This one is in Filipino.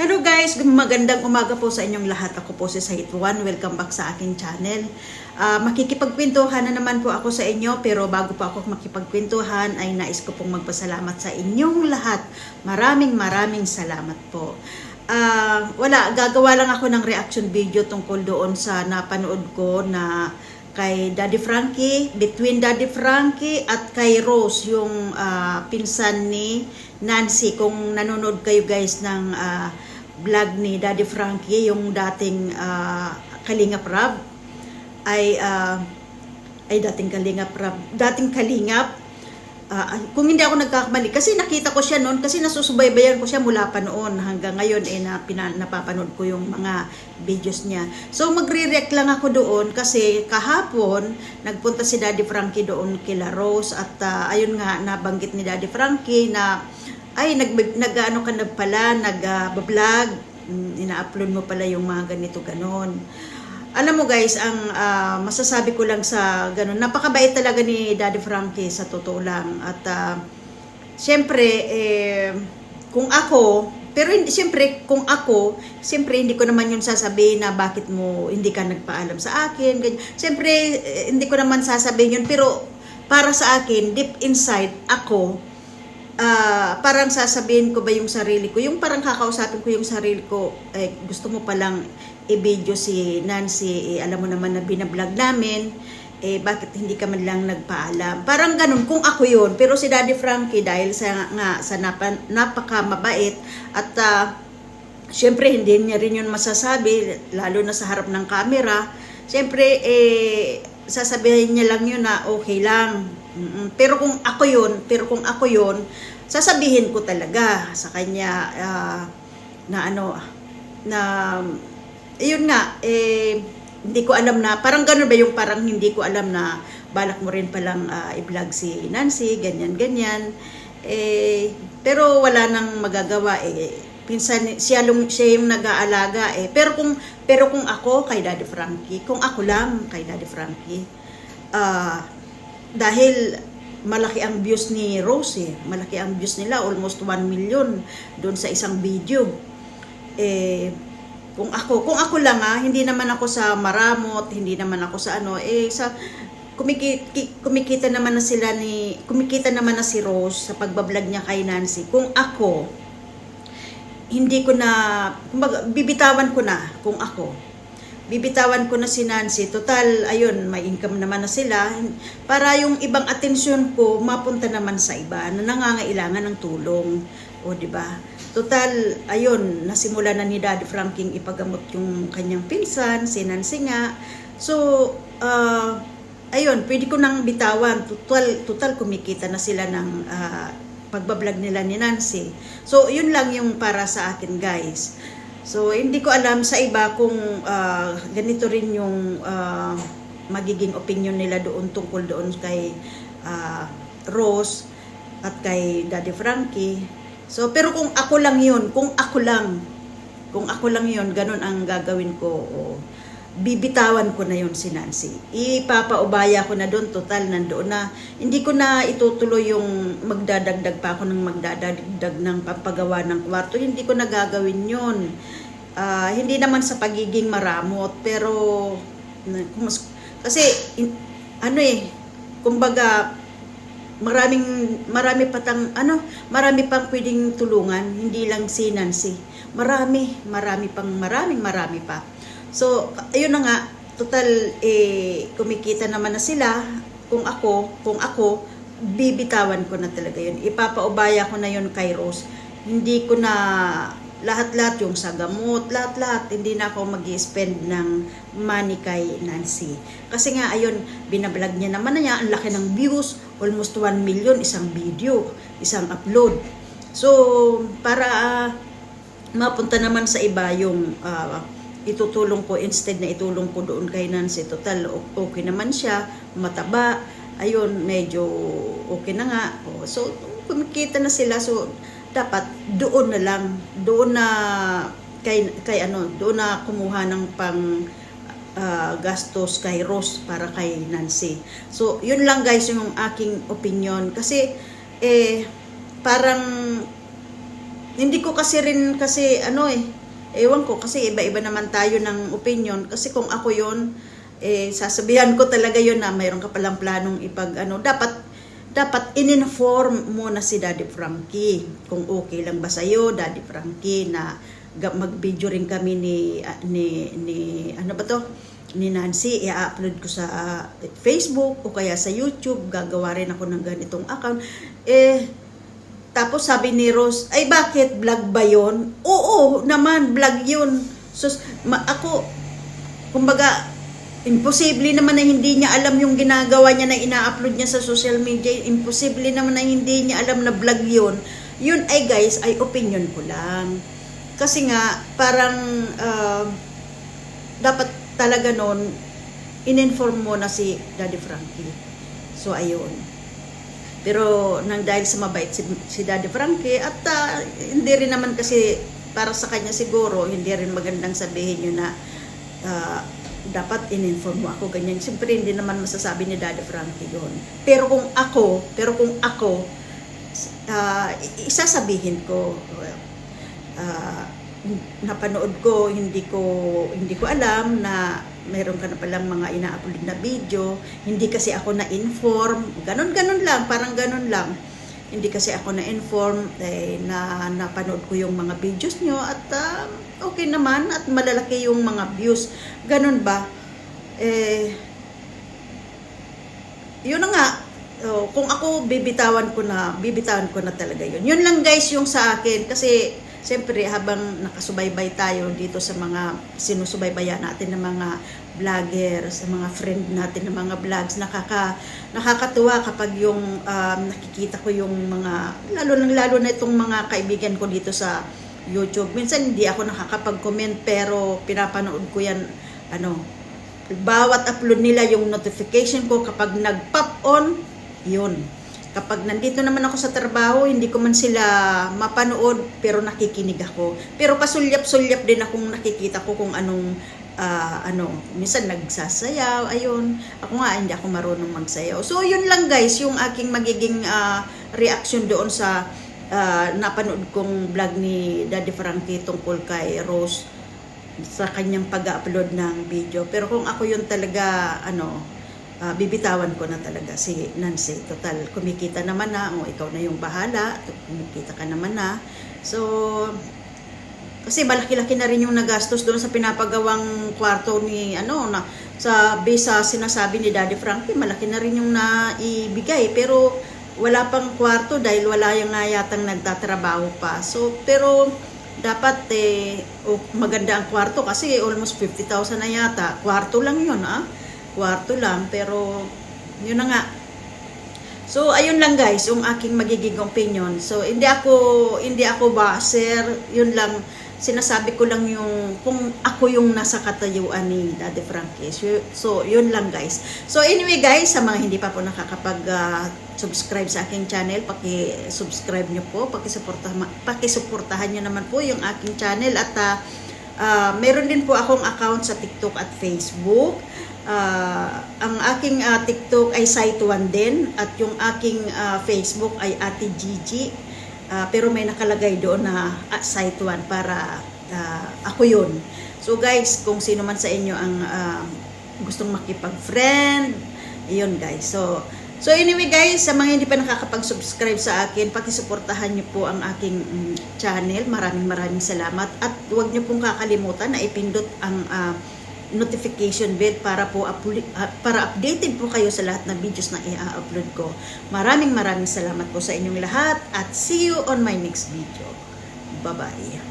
Hello guys, magandang umaga po sa inyong lahat. Ako po si Sahit Juan. Welcome back sa aking channel. Ah, makikipagkwentuhan na naman po ako sa inyo pero bago po ako makipagkwentuhan ay nais ko pong magpasalamat sa inyong lahat. Maraming maraming salamat po. Ah, wala, gagawa lang ako ng reaction video tungkol doon sa napanood ko na kay Daddy Frankie, between Daddy Frankie at kay Rose, yung ah, pinsan ni Nancy. Kung nanonood kayo guys ng ah, vlog ni Daddy Frankie, yung dating ah, Kalingap Rab, ay ah, ay dating Kalingap Rab, dating Kalingap, Ah, kung hindi ako nagkakamali, kasi nakita ko siya noon, kasi nasusubaybayan ko siya mula pa noon hanggang ngayon eh na pina, napapanood ko yung mga videos niya. So magre-react lang ako doon kasi kahapon nagpunta si Daddy Frankie doon kila Rose at ah, ayun nga nabanggit ni Daddy Frankie na ay nag nag ano ka na pala nag-vlog, ina-upload mo pala yung mga ganito ganon. Alam mo guys, ang ah, masasabi ko lang sa ganun, napakabait talaga ni Daddy Frankie sa totoo lang. At ah, siyempre, eh, kung ako, pero hindi, siyempre, kung ako, siyempre hindi ko naman yun sasabihin na bakit mo hindi ka nagpaalam sa akin. Ganyan. Siyempre, eh, hindi ko naman sasabihin yun, pero para sa akin, deep inside, ako, ah, parang sasabihin ko ba yung sarili ko, yung parang kakausapin ko yung sarili ko, eh, gusto mo palang i-video si Nancy, eh, alam mo naman na binablog namin, eh, bakit hindi ka man lang nagpaalam? Parang ganun, kung ako yun. Pero si Daddy Frankie, dahil sa, nga, sa napa, napaka mabait, at ah, syempre, hindi niya rin yun masasabi, lalo na sa harap ng camera, syempre, eh, sasabihin niya lang yun na okay lang. Mm-mm. Pero kung ako yun, pero kung ako yun, sasabihin ko talaga sa kanya ah, na ano, na yun nga, eh, hindi ko alam na, parang ganun ba yung parang hindi ko alam na balak mo rin palang ah, i-vlog si Nancy, ganyan, ganyan. Eh, pero wala nang magagawa eh. Pinsan, siya, lung, siya yung nag-aalaga eh. Pero kung, pero kung ako kay Daddy Frankie, kung ako lang kay Daddy Frankie, ah, dahil malaki ang views ni Rose eh. Malaki ang views nila, almost 1 million doon sa isang video. Eh, kung ako, kung ako lang ah, hindi naman ako sa maramot, hindi naman ako sa ano, eh sa kumikita, kumikita naman na sila ni, kumikita naman na si Rose sa pagbablog niya kay Nancy. Kung ako, hindi ko na, kumbaga, bibitawan ko na kung ako. Bibitawan ko na si Nancy. Total, ayun, may income naman na sila. Para yung ibang atensyon ko mapunta naman sa iba na nangangailangan ng tulong. O, di ba? Total, ayun, nasimula na ni Daddy Franking ipagamot yung kanyang pinsan, si Nancy nga. So, ah, ayun, pwede ko nang bitawan. Total, total kumikita na sila ng ah, pagbablog nila ni Nancy. So, yun lang yung para sa akin, guys. So, hindi ko alam sa iba kung ah, ganito rin yung ah, magiging opinion nila doon tungkol doon kay ah, Rose at kay Daddy Frankie. So, pero kung ako lang yun, kung ako lang, kung ako lang yun, ganun ang gagawin ko. O, bibitawan ko na yun si Nancy. Ipapaubaya ko na doon, total, nandoon na. Hindi ko na itutuloy yung magdadagdag pa ako ng magdadagdag ng pampagawa ng kwarto. Hindi ko na gagawin yun. Ah, hindi naman sa pagiging maramot, pero kasi in- ano eh, kumbaga maraming marami patang ano marami pang pwedeng tulungan hindi lang si Nancy marami marami pang maraming marami pa so ayun na nga total eh kumikita naman na sila kung ako kung ako bibitawan ko na talaga yun ipapaubaya ko na yun kay Rose hindi ko na lahat-lahat yung sa gamot, lahat-lahat, hindi na ako mag spend ng money kay Nancy. Kasi nga, ayun, binablog niya naman na niya, ang laki ng views, almost 1 million, isang video, isang upload. So, para ah, mapunta naman sa iba yung ah, itutulong ko, instead na itulong ko doon kay Nancy, total, okay naman siya, mataba, ayun, medyo okay na nga. So, kumikita na sila, so, dapat doon na lang, doon na kay, kay ano, doon na kumuha ng pang ah, gastos kay Rose para kay Nancy. So, yun lang guys yung aking opinion kasi eh parang hindi ko kasi rin kasi ano eh, ewan ko kasi iba-iba naman tayo ng opinion kasi kung ako yon eh sasabihan ko talaga yon na mayroon ka palang planong ipag ano dapat dapat in-inform mo na si Daddy Frankie kung okay lang ba sa'yo, Daddy Frankie, na mag-video rin kami ni, ah, ni, ni, ano ba to? Ni Nancy, i-upload ko sa ah, Facebook o kaya sa YouTube, gagawa rin ako ng ganitong account. Eh, tapos sabi ni Rose, ay bakit vlog ba yon? Oo naman, vlog yun. So, ma- ako, kumbaga, imposible naman na hindi niya alam yung ginagawa niya na ina-upload niya sa social media. Imposible naman na hindi niya alam na vlog yun. Yun ay guys, ay opinion ko lang. Kasi nga, parang ah, dapat talaga nun, in-inform mo na si Daddy Frankie. So, ayun. Pero nang dahil sa mabait si, si Daddy Frankie at ah, hindi rin naman kasi para sa kanya siguro hindi rin magandang sabihin yun na ah, dapat in-inform mo ako ganyan. Siyempre hindi naman masasabi ni Daddy Frankie yun. Pero kung ako, pero kung ako i- isasabihin ko ah, napanood ko, hindi ko hindi ko alam na meron ka na palang mga ina-upload na video. Hindi kasi ako na-inform. Ganon-ganon lang, parang ganon lang. Hindi kasi ako na-inform eh, na napanood ko yung mga videos nyo at ah, okay naman at malalaki yung mga views. Ganon ba? Eh, yun na nga, oh, kung ako bibitawan ko na, bibitawan ko na talaga yun. Yun lang guys yung sa akin kasi siyempre habang nakasubaybay tayo dito sa mga sinusubaybayan natin ng mga vlogger, sa mga friend natin ng mga vlogs, nakaka, nakakatuwa kapag yung um, nakikita ko yung mga, lalo nang lalo na itong mga kaibigan ko dito sa YouTube. Minsan hindi ako nakakapag-comment pero pinapanood ko yan, ano, bawat upload nila yung notification ko kapag nag-pop on, yun. Kapag nandito naman ako sa trabaho, hindi ko man sila mapanood, pero nakikinig ako. Pero pasulyap-sulyap din akong nakikita ko kung anong, ah, ano, minsan nagsasayaw, ayun. Ako nga, hindi ako marunong magsayaw. So, yun lang guys, yung aking magiging ah, reaction doon sa ah, napanood kong vlog ni Daddy Frankie tungkol kay Rose sa kanyang pag-upload ng video. Pero kung ako yun talaga, ano, ah, bibitawan ko na talaga si Nancy. Total, kumikita naman na, o ikaw na yung bahala, kumikita ka naman na. So, kasi malaki-laki na rin yung nagastos doon sa pinapagawang kwarto ni, ano, na, sa base sa sinasabi ni Daddy Frankie, malaki na rin yung naibigay. Pero, wala pang kwarto dahil wala yung nga yatang nagtatrabaho pa. So, pero, dapat eh, maganda ang kwarto kasi almost 50,000 na yata. Kwarto lang yun, ah. Kwarto lang, pero yun na nga. So, ayun lang guys, yung aking magiging opinion. So, hindi ako, hindi ako baser, yun lang, sinasabi ko lang yung, kung ako yung nasa katayuan ni Daddy Frankie. So, yun lang guys. So, anyway guys, sa mga hindi pa po nakakapag ah, subscribe sa aking channel, paki-subscribe nyo po, paki-suportahan, paki-suportahan nyo naman po yung aking channel at ah, ah, meron din po akong account sa TikTok at Facebook. Ah, ang aking ah, TikTok ay Site1 din at yung aking ah, Facebook ay Ate Gigi. Ah, pero may nakalagay doon na at Site1 para ah, ako yun. So guys, kung sino man sa inyo ang ah, gustong makipag-friend, yun guys. So, So anyway guys, sa mga hindi pa nakakapag-subscribe sa akin, pakisuportahan niyo po ang aking mm, channel. Maraming maraming salamat. At huwag niyo pong kakalimutan na ipindot ang ah, notification bell para po ah, para updated po kayo sa lahat ng videos na i-upload ko. Maraming maraming salamat po sa inyong lahat at see you on my next video. Bye-bye.